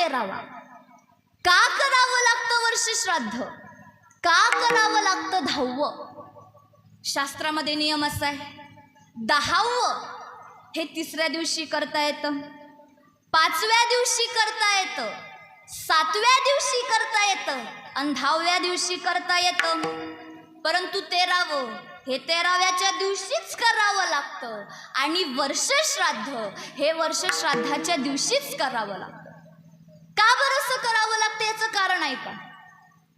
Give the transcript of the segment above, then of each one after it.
तेरावा. का करावं लागतं वर्ष श्राद्ध? का करावं लागतं दहावं? शास्त्रामध्ये नियम असा आहे दहावं हे तिसऱ्या दिवशी करता येतं पाचव्या दिवशी करता येतं सातव्या दिवशी करता येतं आणि दहाव्या दिवशी करता येतं. परंतु तेरावं हे तेराव्याच्या दिवशीच करावं लागतं आणि वर्षश्राद्ध हे वर्ष श्राद्धाच्या दिवशीच करावं लागतं. का बरं असं करावं लागतं याचं कारण आहे का?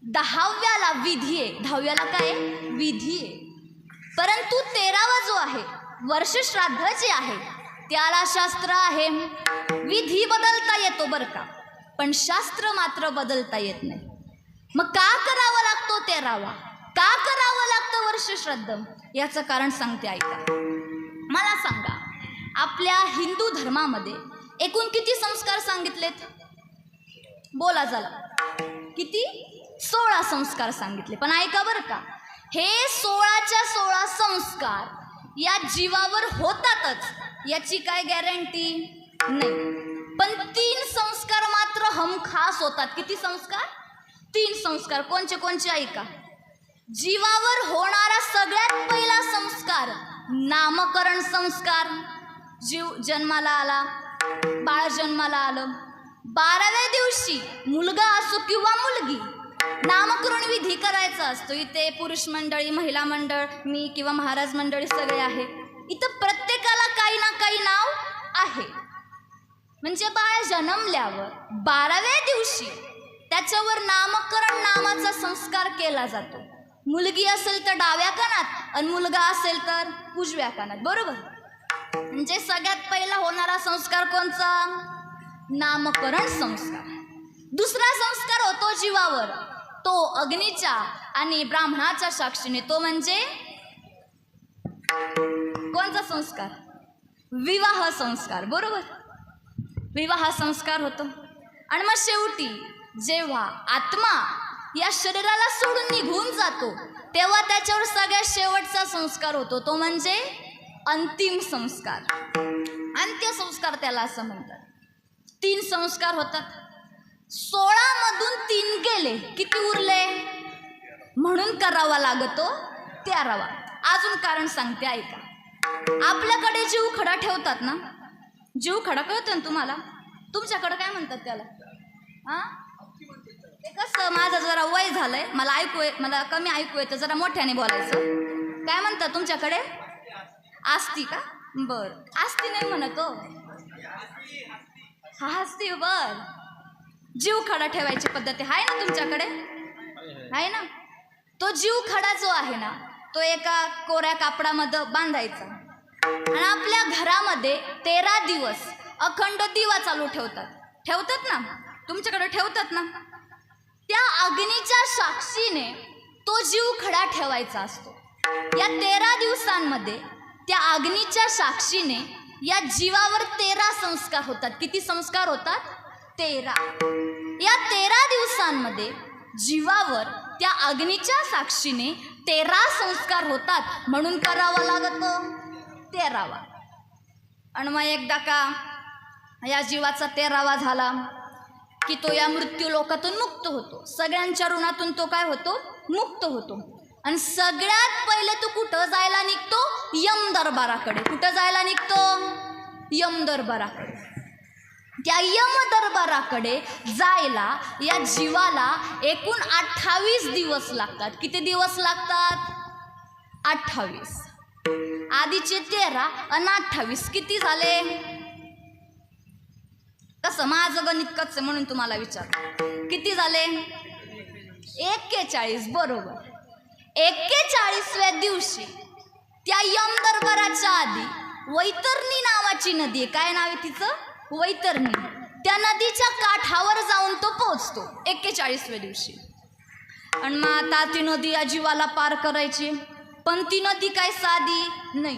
दहाव्याला विधी आहे. दहाव्याला काय? विधी आहे. परंतु तेरावा जो आहे वर्ष श्राद्ध जे आहे त्याला शास्त्र आहे. विधी बदलता येतो बरं का? पण शास्त्र मात्र बदलता येत नाही. मग का करावा लागतो तेरावा? का करावं लागतं वर्ष श्राद्ध? याचं कारण सांगते ऐका मला सांगा आपल्या हिंदू धर्मामध्ये एकूण किती संस्कार सांगितलेत? बोला झाला किती? सोळा संस्कार सांगितले. पण ऐका बरं का. हे सोळाच्या सोळा संस्कार या जीवावर होतातच. याची काय गॅरंटी नाही. पण तीन संस्कार मात्र हमखास होतात. किती संस्कार? तीन संस्कार. कोणचे कोणचे ऐका. जीवावर होणारा सगळ्यात पहिला संस्कार नामकरण संस्कार. जीव जन्माला आला बाळ जन्माला आलं बाराव्या दिवशी मुलगा असो किंवा मुलगी नामकरण विधी करायचा असतो. इथे पुरुष मंडळी महिला मंडळ मी किंवा महाराज मंडळी सगळे आहे. इथं प्रत्येकाला काही ना काही नाव आहे. म्हणजे बाळ जन्मल्यावर बाराव्या दिवशी त्याच्यावर नामकरण नामाचा संस्कार केला जातो. मुलगी असेल तर डाव्या कानात आणि मुलगा असेल तर उजव्या कानात. बरोबर? म्हणजे सगळ्यात पहिला होणारा संस्कार कोणचा? नामकरण संस्कार. दुसरा संस्कार होतो जीवावर. तो अग्नीच्या आणि ब्राह्मणाच्या साक्षीने तो म्हणजे कोणता संस्कार? विवाह संस्कार बरोबर? विवाह संस्कार होतो. आणि मग शेवटी जेव्हा आत्मा या शरीराला सोडून निघून जातो तेव्हा त्याच्यावर सगळ्यात शेवटचा संस्कार होतो. तो म्हणजे अंतिम संस्कार. अंत्यसंस्कार त्याला असं म्हणतात. तीन संस्कार होतात. सोळा मधून तीन गेले किती उरले? म्हणून करावा लागतो तेरावा अजून कारण सांगते ऐका. आपल्याकडे जीव खडा ठेवतात ना? जीव खडा कळतो ना तुम्हाला? तुमच्याकडं काय म्हणतात त्याला? हां? ते कसं माझं जरा वय झालंय मला ऐकू मला कमी ऐकू येतं जरा मोठ्याने बोलायचं. काय म्हणतात तुमच्याकडे? आस्ती का? बरं. आस्ती नाही म्हणत हो. हसते बर जीव खडा ठेवायची पद्धती आहे ना तुमच्याकडे? आहे ना? तो जीव खडा जो आहे ना तो एका कोऱ्या कापडामध्ये बांधायचा. आणि आपल्या घरामध्ये तेरा दिवस अखंड दिवा चालू ठेवतात. ठेवतात ना? तुमच्याकडे ठेवतात ना? त्या अग्नीच्या साक्षीने तो जीव खडा ठेवायचा असतो. या तेरा दिवसांमध्ये त्या अग्नीच्या साक्षीने या जीवावर तेरा संस्कार होतात. किती संस्कार होतात? तेरा. या तेरा दिवसांमध्ये जीवावर त्या अग्नीच्या साक्षीने तेरा संस्कार होतात. म्हणून करावा लागतो. तेरावा. आणि मग एकदा का या जीवाचा तेरावा झाला की तो या मृत्यू लोकातून मुक्त होतो. सगळ्यांच्या ऋणातून तो काय होतो? मुक्त होतो. आणि सगळ्यात पहिले तू कुठं जायला निघतो? यम दरबाराकडे कुठं जायला निघतो? यम दरबाराकडे त्या यम दरबाराकडे जायला या जीवाला एकूण अठ्ठावीस दिवस लागतात. किती दिवस लागतात? अठ्ठावीस. आधीचे तेरा आणि अठ्ठावीस. किती झाले? कसं? माझं गणित कच आहे म्हणून तुम्हाला विचार किती झाले? एक्केचाळीस. बरोबर. एक्केचाळीसव्या दिवशी त्या यम दरबाराच्या आधी वैतरणी नावाची नदी आहे. काय नाव आहे तिचं? वैतरणी. त्या नदीच्या काठावर जाऊन तो पोचतो एक्केचाळीसव्या दिवशी. आणि मग आता ती नदी या जीवाला पार करायची. पण ती नदी काय साधी? नाही.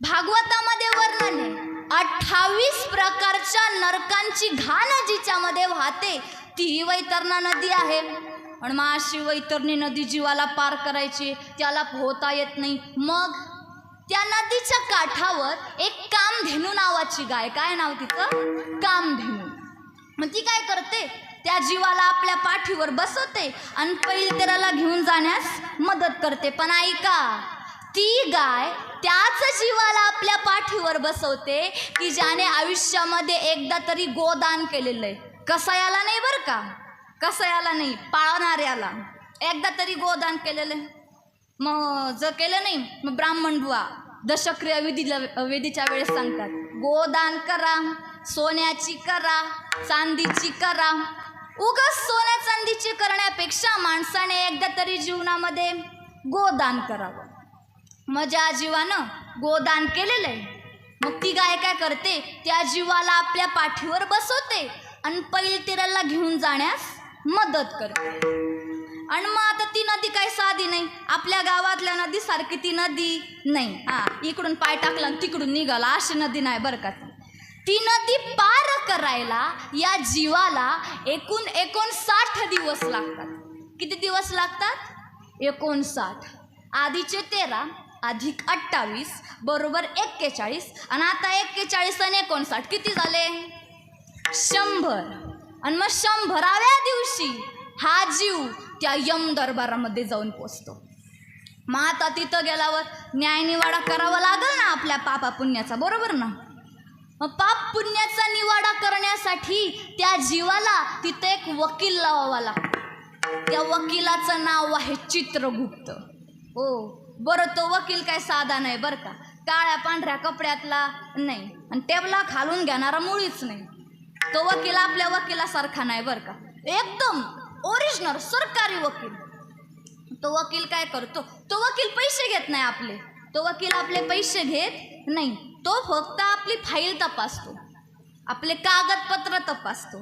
भागवतामध्ये वर्णन आहे अठ्ठावीस प्रकारच्या नरकांची घाण जिच्यामध्ये वाहते ती वैतरणा नदी आहे. आणि मग अशी वैतरणी नदी जीवाला पार करायची त्याला पोहता येत नाही. मग त्या नदीच्या काठावर एक कामधेनू नावाची गाय काय नाव तिचं? कामधेनू. मग ती काय करते? त्या जीवाला आपल्या पाठीवर बसवते आणि पहिले तेराला घेऊन जाण्यास मदत करते. पण ऐका ती गाय त्याच जीवाला आपल्या पाठीवर बसवते की ज्याने आयुष्यामध्ये एकदा तरी गोदान केलेलं आहे. कसायाला नाही बरं का? कसायाला नाही पाळणाऱ्याला एकदा तरी गोदान केलेलं आहे. मग जर केलं नाही मग ब्राह्मण बुवा दशक्रिया विधीला विधीच्या वेळेस सांगतात गोदान करा सोन्याची करा चांदीची करा. उगाच सोन्या चांदीची करण्यापेक्षा माणसाने एकदा तरी जीवनामध्ये गोदान करावं. मग ज्या जीवानं गोदान केलेलं आहे. मग ती गाय काय करते? त्या जीवाला आपल्या पाठीवर बसवते आणि पैल तिराला घेऊन जाण्यास मदत करते आणि मग आता ती नदी काही साधी नाही. आपल्या गावातल्या नदी सारखी ती नदी नाही. हा इकडून पाय टाकला आणि तिकडून निघाला. अशी नदी नाही बरं का ती. ती नदी पार करायला या जीवाला एकूण एकोणसाठ दिवस लागतात. किती दिवस लागतात? एकोणसाठ. आधीचे तेरा अधिक अठ्ठावीस बरोबर एक्केचाळीस. आणि आता एक्केचाळीस आणि एकोणसाठ. किती झाले? शंभर. आणि मग शंभराव्या दिवशी हा जीव त्या यम दरबारामध्ये जाऊन पोचतो. मग आता तिथं गेल्यावर न्यायनिवाडा करावा लागेल ना आपल्या पापा पुण्याचा बरोबर ना? मग पाप पुण्याचा निवाडा करण्यासाठी त्या जीवाला तिथं एक वकील लावावा लागतो. त्या वकिलाचं नाव आहे चित्रगुप्त. हो बरं तो वकील काय साधा नाही बरं का? काळ्या पांढऱ्या कपड्यातला नाही. आणि टेबला खालून घेणारा मुळीच नाही. तो वकील आपल्या वकिलासारखा नाही बरं का. एकदम ओरिजिनल सरकारी वकील. तो वकील काय करतो? तो वकील पैसे घेत नाही आपले. तो वकील आपले पैसे घेत नाही. तो फक्त आपली फाईल तपासतो. आपले कागदपत्र तपासतो.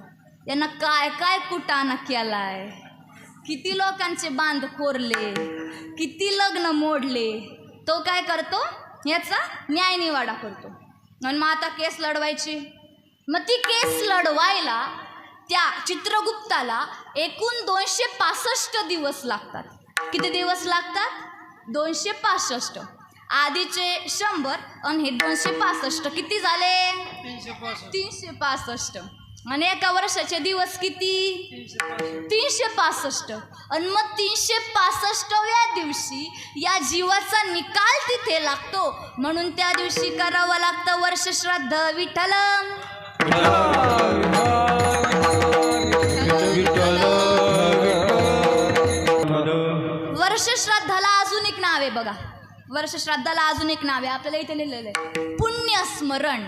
यांना काय काय कुटाणा केलाय? किती लोकांचे बांध कोरले? किती लग्न मोडले? तो काय करतो? याचा न्यायनिवाडा करतो. आणि मग आता केस लढवायची. मग ती केस लढवायला त्या चित्रगुप्ताला एकूण दोनशे पासष्ट दिवस लागतात. किती दिवस लागतात? दोनशे पासष्ट. आधीचे शंभर आणि हे दोनशे पासष्ट किती झाले? तीनशे पासष्ट. आणि एका वर्षाचे दिवस किती? तीनशे पासष्ट. आणि मग तीनशे पासष्टव्या दिवशी या जीवाचा निकाल तिथे लागतो. म्हणून त्या दिवशी करावं लागतं वर्षश्राद्ध विठ्ठल वर्षश्राद्धाला अजून एक नाव आहे बघा. वर्षश्राद्धाला अजून एक नाव आहे. आपल्याला इथे लिहिलेलं आहे. पुण्यस्मरण.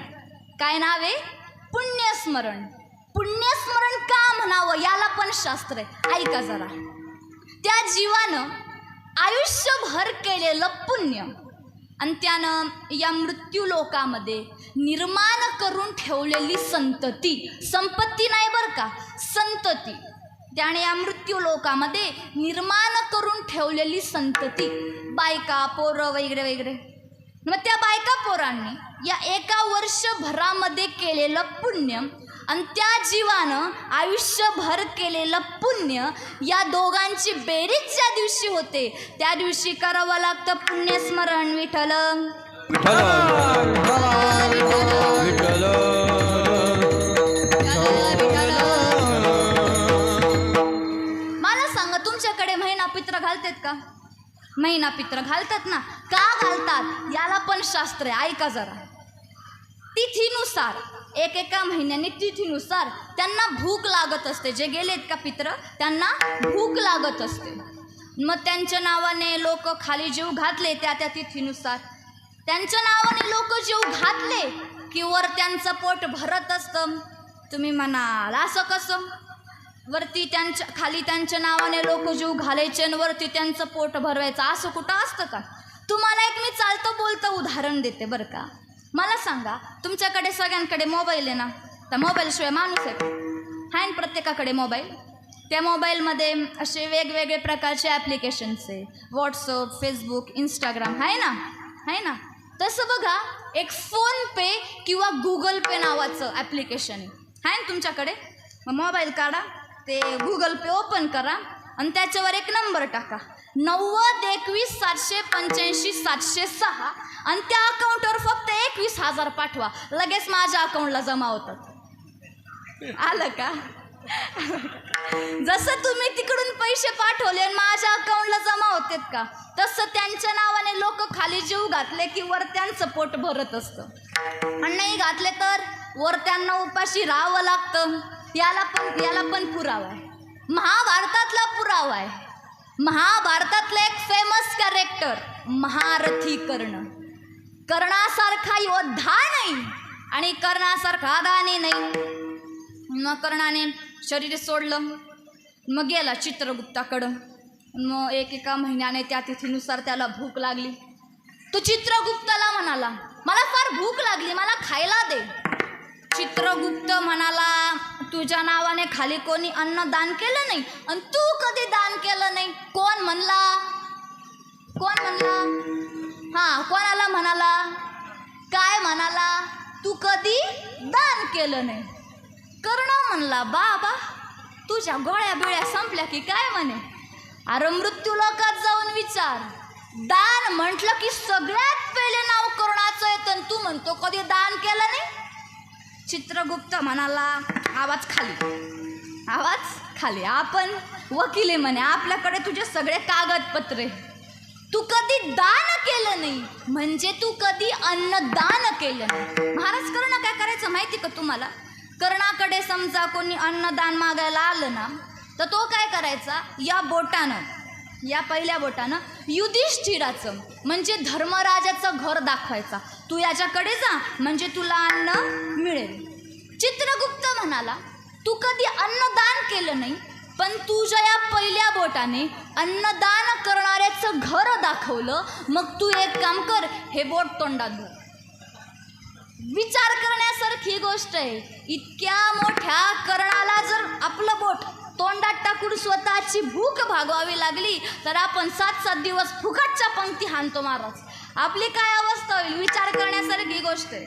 काय नाव आहे? पुण्यस्मरण. पुण्यस्मरण का म्हणावं? याला पण शास्त्र आहे. ऐका जरा. त्या जीवानं आयुष्यभर केलेलं पुण्य. आणि त्यानं या मृत्यू लोकामध्ये निर्माण करून ठेवलेली संतती. संपत्ती नाही बरं का? संतती. त्याने या मृत्यू लोकामध्ये निर्माण करून ठेवलेली संतती. बायका पोरं वगैरे वगैरे. मग त्या बायका पोरांनी या एका वर्षभरामध्ये केलेलं पुण्य आणि त्या जीवानं आयुष्यभर केलेलं पुण्य या दोघांची बेरीज ज्या दिवशी होते त्या दिवशी करावं लागतं पुण्यस्मरण विठ्ठल. मला सांगा तुमच्याकडे महिना पित्र घालतात का? महिना पित्र घालतात ना? का घालतात? याला पण शास्त्र आहे ऐका जरा. तिथीनुसार एक एका महिन्याने तिथीनुसार त्यांना भूक लागत असते. जे गेलेत का पित्र? त्यांना भूक लागत असते. मग त्यांच्या नावाने लोक खाली जीव घातले त्या त्या तिथीनुसार. त्यांच्या नावाने लोक जीव घातले की वर त्यांचं पोट भरत असतं. तुम्ही म्हणाल असं कसं? वरती त्यांच्या खाली त्यांच्या नावाने लोक जीव घालायचे आणि वरती त्यांचं पोट भरवायचं असं कुठं असतं का? तुम्हाला एक मी चालतं बोलतं उदाहरण देते बरं का. मला सांगा तुमच्याकडे सगळ्यांकडे मोबाईल आहे ना? तर मोबाईलशिवाय माणूस आहे हाय आहे ना प्रत्येकाकडे मोबाईल? त्या मोबाईलमध्ये असे वेगवेगळे प्रकारचे ॲप्लिकेशन्स आहे. व्हॉट्सअप फेसबुक इंस्टाग्राम आहे ना? आहे ना? तसं बघा एक फोनपे किंवा गुगल पे नावाचं ॲप्लिकेशन आहे आहे ना तुमच्याकडे? मग मोबाईल काढा ते गुगल पे ओपन करा आणि त्याच्यावर एक नंबर टाका. नव्वद एकवीस सातशे पंच्याऐंशी सातशे सहा आणि त्या अकाउंटवर फक्त एकवीस हजार पाठवा. लगेच माझ्या अकाउंटला जमा होतात. आलं का? जसं तुम्ही तिकडून पैसे पाठवले आणि माझ्या अकाउंटला जमा होतेत का तसं त्यांच्या नावाने लोक खाली जीव घातले की वर त्यांचं पोट भरत असतं. आणि नाही घातले तर वर त्यांना उपाशी राहावं लागतं. याला पण याला पण पुरावा आहे. महाभारतातला पुरावा आहे. महाभारतातलं एक फेमस कॅरेक्टर महारथी कर्ण. कर्णासारखा योद्धा नाही आणि कर्णासारखा अदानी नाही. मग कर्णाने शरीर सोडलं. मग गेला चित्रगुप्ताकडं. मग एक एका महिन्याने त्या तिथीनुसार त्याला भूक लागली. तो चित्रगुप्ताला म्हणाला मला फार भूक लागली मला खायला दे. चित्रगुप्त म्हणाला तुझ्या नावाने खाली कोणी अन्न दान केलं नाही आणि तू कधी दान केलं नाही? कोण म्हणला? कोण म्हणला? हां कोणाला म्हणाला? काय म्हणाला? तू कधी दान केलं नाही. कर्ण म्हणला बाबा तुझ्या गोळ्या बिळ्या संपल्या की काय म्हणे? अरे मृत्यू लोकात जाऊन विचार. दान म्हटलं की सगळ्यात पहिले नाव करुणाचं येतं तू म्हणतो कधी दान केलं नाही? चित्रगुप्त म्हणाला आवाज खाली. आवाज खाली. आपण वकील आहे म्हणे. आपल्याकडे तुझे सगळे कागदपत्रे. तू कधी दान केलं नाही. म्हणजे तू कधी अन्नदान केलं नाही. महाराज कर्ण काय करायचं माहिती का तुम्हाला? कर्णाकडे समजा कोणी अन्नदान मागायला आलं ना तर तो काय करायचा? या बोटानं या पहिल्या बोटानं युधिष्ठिराचं म्हणजे धर्मराजाचं घर दाखवायचा. तू याच्याकडे जा म्हणजे तुला अन्न मिळेल. चित्रगुप्त म्हणाला तू कधी अन्नदान केलं नाही पण तुझ्या या पहिल्या बोटाने अन्नदान करणाऱ्याचं घर दाखवलं मग तू एक काम कर हे बोट तोंडात धर विचार करण्यासारखी गोष्ट आहे. इतक्या मोठ्या कर्णाला जर आपलं बोट तोंडात टाकून स्वतःची भूक भागवावी लागली तर आपण सात सात दिवस फुकटच्या पंक्ती हाणतो महाराज. आपली काय अवस्था होईल? विचार करण्यासारखी गोष्ट आहे.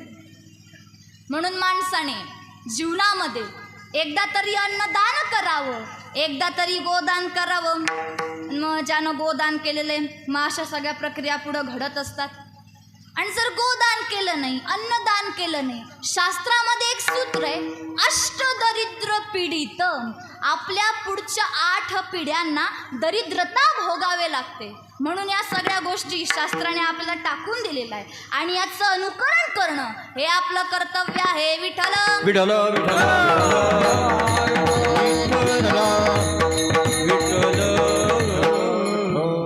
म्हणून माणसाने जीवनामध्ये एकदा तरी अन्नदान करावं एकदा तरी गोदान करावं. मग ज्यानं गोदान केलेलं आहे मग अशा सगळ्या प्रक्रिया पुढं घडत असतात. आणि जर गोदान केलं नाही अन्नदान केलं नाही शास्त्रामध्ये एक सूत्र आहे अष्टदरिद्र पीडित. आपल्या पुढच्या आठ पिढ्यांना दरिद्रता भोगावे लागते. म्हणून या सगळ्या गोष्टी शास्त्राने आपल्याला टाकून दिलेल्या आहे आणि याचं अनुकरण करणं हे आपलं कर्तव्य आहे. विठ्ठल! विठ्ठल विठ्ठल! विठ्ठल!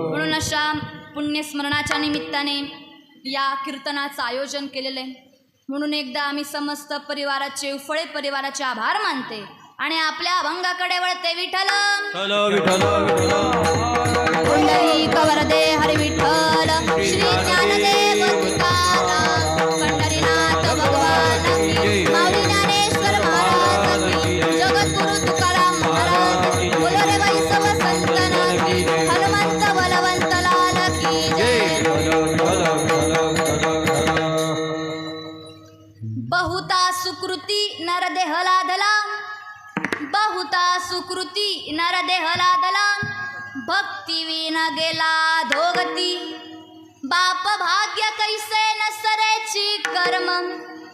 म्हणून अशा पुण्यस्मरणाच्या निमित्ताने या कीर्तनाचं आयोजन केलेलं आहे. म्हणून एकदा आम्ही समस्त परिवाराचे उफळे परिवाराचे आभार मानते आणि आपल्या अभंगाकडे वळते विठ्ठल विठ्ठल सुकृती सुकृती नरदेह दला भक्ती विन गेला धोगती. बाप भाग्य कैसे नसरेची कर्म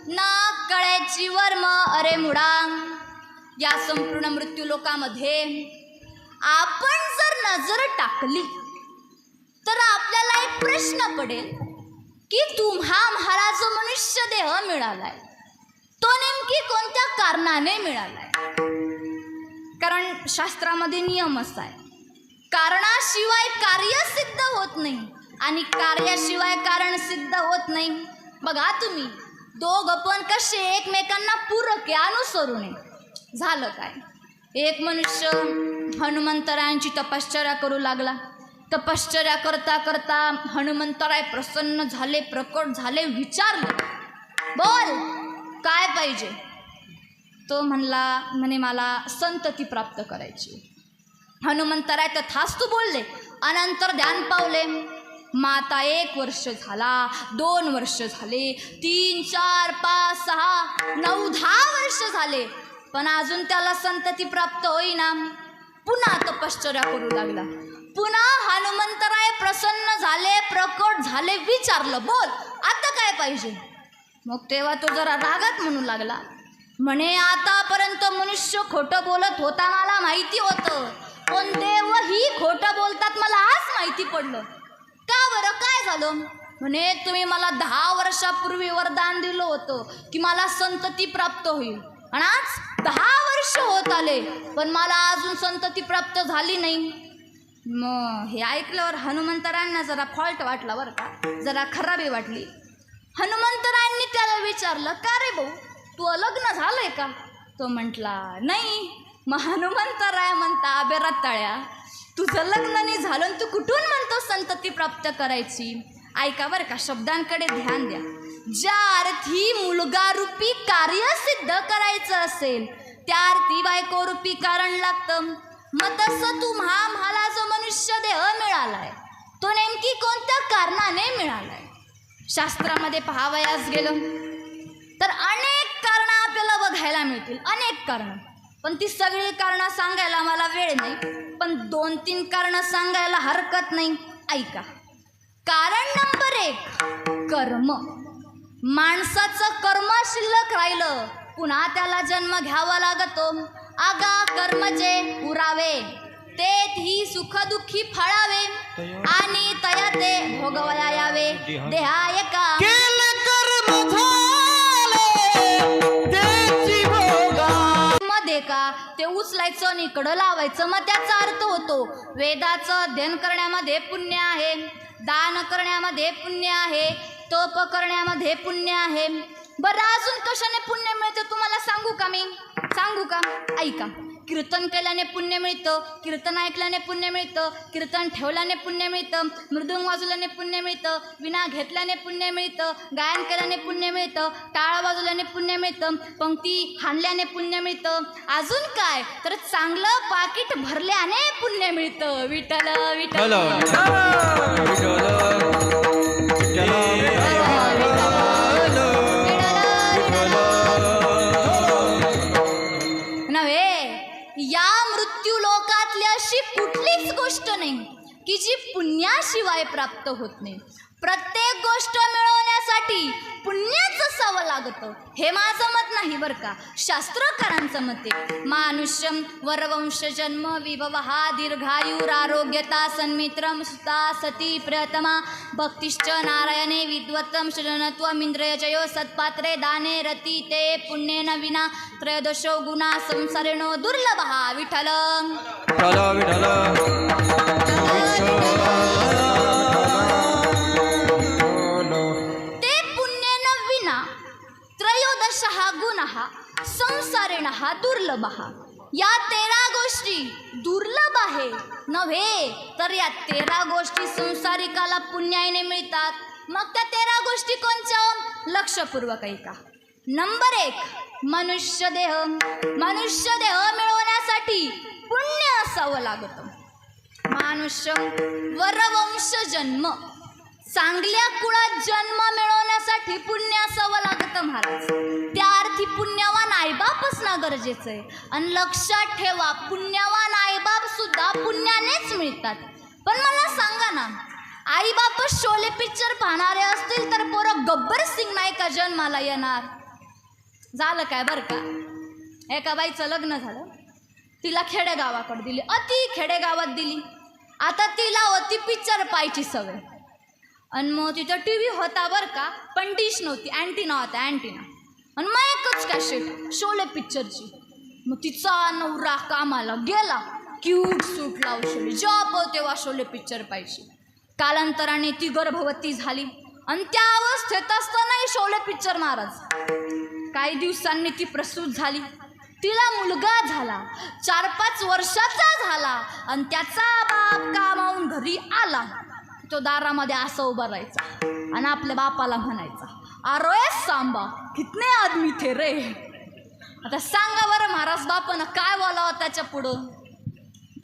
ना कळेची वर्म अरे मुडा या संपूर्ण मृत्यू लोकामध्ये आपण जर नजर टाकली तर आपल्याला एक प्रश्न पडेल की तुम्हा मला जो मनुष्य देह मिळालाय. तो नेमकी कोणत्या कारणाने मिळालाय? कारण शास्त्रामध्ये नियम असा आहे. कारणाशिवाय कार्य सिद्ध होत नाही आणि कार्याशिवाय कारण सिद्ध होत नाही. बघा तुम्ही दोघं पण कसे एकमेकांना पूरक आहे अनुसरून आहे झालं काय? एक मनुष्य हनुमंतरायांची तपश्चर्या करू लागला. तपश्चर्या करता करता हनुमंतराय प्रसन्न झाले प्रकट झाले विचारले. बोल काय पाहिजे? तो म्हणला म्हणे मला संतती प्राप्त करायची. हनुमंतराय तथास्तू बोलले अनंतर ध्यान पावले. माता एक वर्ष झाला दोन वर्ष झाले तीन चार पाच सहा नऊ दहा वर्ष झाले पण अजून त्याला संतती प्राप्त होईना. पुन्हा तपश्चर्या करू लागला. पुन्हा हनुमंतराय प्रसन्न झाले प्रकट झाले विचारलं बोल आता काय पाहिजे? मग तेव्हा तो जरा रागात म्हणू लागला. म्हणे आतापर्यंत मनुष्य खोटं बोलत होता मला माहिती होतं. पण देवही खोटं बोलतात मला आज माहिती पडलं. का बरं? काय झालं? म्हणे तुम्ही मला दहा वर्षापूर्वी वरदान दिलं होतं की मला संतती प्राप्त होईल. आणि आज दहा वर्ष होत आले पण मला अजून संतती प्राप्त झाली नाही. मग हे ऐकल्यावर हनुमंतरायांना जरा फॉल्ट वाटला बरं का? जरा खराबी वाटली. हनुमंतरायांनी त्याला विचारलं का रे भाऊ? तू लग्न झालंय का? तो म्हटला नाही मग हनुमंतराय म्हणता अबे रताळ्या तुझं लग्न नाही झालं आणि तू कुठून म्हणतो संतती प्राप्त करायची? ऐका बरं का शब्दांकडे ध्यान द्या. ज्या अर्थी मुलगा रूपी कार्य सिद्ध करायचं असेल त्या अर्थी बायको रूपी कारण लागतं. मग तसं तुम्हा मला जो मनुष्य देह मिळालाय तो नेमकी कोणत्या कारणाने मिळालाय? शास्त्रामध्ये पहावयास गेलं. तर अनेक कारणं आपल्याला बघायला मिळतील. अनेक कारणं. पण ती सगळी कारणं सांगायला मला वेळ नाही. पण दोन तीन कारणं सांगायला हरकत नाही. ऐका. कारण नंबर एक कर्म. माणसाचं कर्म शिल्लक राहिलं पुन्हा त्याला जन्म घ्यावा लागतो. आगा कर्म जे उरावे तेथ ही सुखदुःखी फळावे. आणि तया ते भोगवया यावे देहाय का? ते उचलायचं आणि इकडं लावायचं. मग त्याचा अर्थ होतो वेदाचं अध्ययन करण्यामध्ये पुण्य आहे दान करण्यामध्ये पुण्य आहे तप करण्यामध्ये पुण्य आहे. बरं अजून कशाने पुण्य मिळतं तुम्हाला सांगू का मी? सांगू का? ऐका. कीर्तन केल्याने पुण्य मिळतं कीर्तन ऐकल्याने पुण्य मिळतं कीर्तन ठेवल्याने पुण्य मिळतं मृदुंग वाजवल्याने पुण्य मिळतं विना घेतल्याने पुण्य मिळतं गायन केल्याने पुण्य मिळतं टाळ वाजवल्याने पुण्य मिळतं पंक्ती हाणल्याने पुण्य मिळतं. अजून काय? तर चांगलं पाकिट भरल्याने पुण्य मिळतं. विठ्ठल विठ्ठल. नाही की जी पुण्याशिवाय प्राप्त होत नाही. प्रत्येक गोष्ट करण्यासाठी पुण्याच असावं लागतं. हे माझं मत नाही बरं का? शास्त्रकारांचं मत आहे. मानुष्यम वरवंश जन्म विभवहा दीर्घायुरारोग्यता सन्मित्रम सुता सती प्रियतमा भक्तिश्च नारायणे विद्वत्तम सृजनत्वमिंद्रियजयो सत्पात्रे दाने रती ते पुण्येन विना त्रयोदशो गुणा संसारेणो दुर्लभः विठ्ठल विठ्ठल त्रयोदश गुणः संसारेण दुर्लभ। या तेरा गोष्टी दुर्लभ आहे नव्हे? तर या तेरा गोष्टी संसारिकाला पुण्याईने मिळतात. मग त्या तेरा गोष्टी कोणच्या? लक्षपूर्वक ऐका. नंबर एक मनुष्य देह. मनुष्य देह मिळवण्यासाठी पुण्य असावं लागतं. मानुष्य वरवंश जन्म. चांगल्या कुळात जन्म मिळवण्यासाठी पुण्य असावं लागतं महाराज. त्या अर्थी पुण्यवान आईबाप असणं गरजेचं आहे. आणि लक्षात ठेवा पुण्यवान आईबाप सुद्धा पुण्यानेच मिळतात. पण मला सांगा ना आईबाप शोले पिक्चर पाहणारे असतील तर पोरं गब्बर सिंग नाही का जन्माला येणार? झालं काय बरं का? एका बाईचं लग्न झालं. तिला खेडेगावाकडे दिली अति खेडेगावात दिली. आता तिला होती पिक्चर पाहायची सवय. आणि मग तिथं टी व्ही होता बरं का पण डिश नव्हती. अँटिना होता अँटिना आणि मग एकच कॅशेट शोले पिक्चरची मग तिचा नवरा कामाला गेला. क्यूट सूट लावशोले. जॉब तेव्हा शोले पिक्चर पाहिजे. कालांतराने ती गर्भवती झाली. आणि त्या अवस्थेत असतानाही शोले पिक्चर महाराज काही दिवसांनी ती प्रसूत झाली. तिला मुलगा झाला. चार पाच वर्षाचा झाला. आणि त्याचा बाप कामावून घरी आला. तो दारामध्ये असं उभा राहायचा आणि आपल्या बापाला म्हणायचा अरे सांबा कितने आदमी थे रे? आता सांगा बरं महाराज बापानं काय बोलावं त्याच्या पुढं?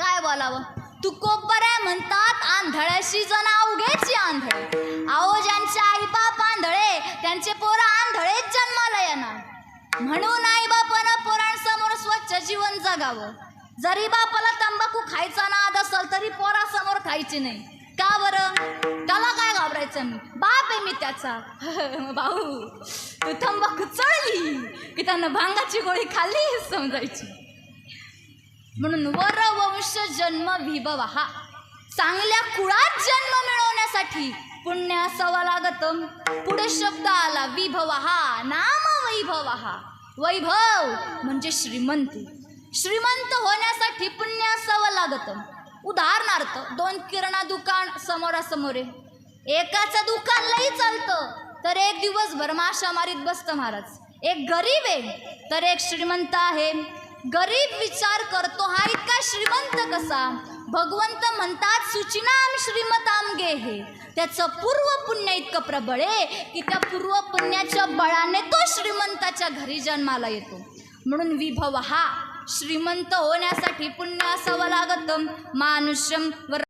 काय बोलावं? तू कोपऱ्या म्हणतात आंधळ्याशी जण अवघेची आंधळे. अहो ज्यांचे आई बाप आंधळे त्यांचे पोरं आंधळेच जन्माला येणार. म्हणून आई बापानं पोरांसमोर स्वच्छ जीवन जगावं. जरी बापाला तंबाखू खायचा नाद असेल तरी पोरासमोर खायची नाही. का बरं? त्याला काय घाबरायचं? बाप आहे मी त्याचा. भाऊ तू तंबाखू चळली की त्यानं भांगाची गोळी खाल्ली समजायची. म्हणून वरवंश जन्म विभव हा चांगल्या कुळात जन्म मिळवण्यासाठी पुण्य असावा लागत. पुढे शब्द आला विभव हा नाम वैभव हा वैभव म्हणजे श्रीमंती. श्रीमंत होण्यासाठी पुण्य असावं लागतं. उदाहरणार्थ दोन किराणा दुकान समोरासमोर आहे. एकाचं दुकान लई चालतं तर एक दिवसभर माशामारीत बसतं महाराज. एक गरीब आहे तर एक श्रीमंत आहे. गरीब विचार करतो हा इतका श्रीमंत कसा? भगवंत म्हणतात सुचिनाम श्रीमतामगे हे त्याचं पूर्व पुण्य इतकं प्रबळ आहे की त्या पूर्व पुण्याच्या बळाने तो श्रीमंताच्या घरी जन्माला येतो. म्हणून विभव हा श्रीमंत होण्यासाठी पुण्य असावं लागतं. मानुष्यम वर